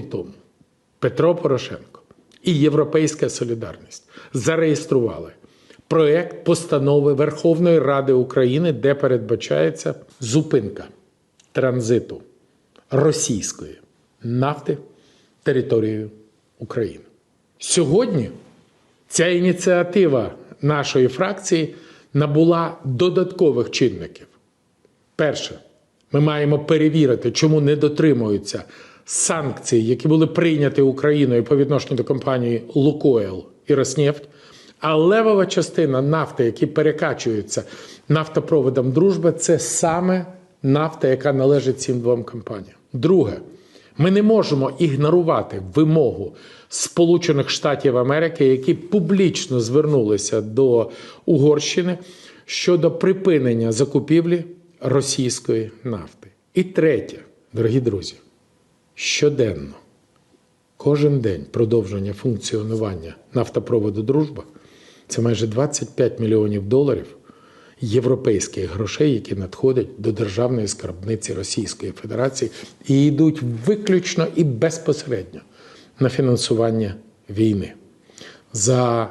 тому Петро Порошенко і Європейська Солідарність зареєстрували проект постанови Верховної Ради України, де передбачається зупинка транзиту російської нафти територією України. Сьогодні ця ініціатива нашої фракції набула додаткових чинників. Перше, ми маємо перевірити, чому не дотримуються санкцій, які були прийняті Україною по відношенню до компанії Лукойл і Роснефть. А левова частина нафти, які перекачуються нафтопроводом дружби, це саме нафта, яка належить цим двом компаніям. Друге, ми не можемо ігнорувати вимогу Сполучених Штатів Америки, які публічно звернулися до Угорщини щодо припинення закупівлі російської нафти. І третє, дорогі друзі, щоденно, кожен день продовження функціонування нафтопроводу Дружба це майже 25 мільйонів доларів європейських грошей, які надходять до державної скарбниці Російської Федерації і йдуть виключно і безпосередньо на фінансування війни. За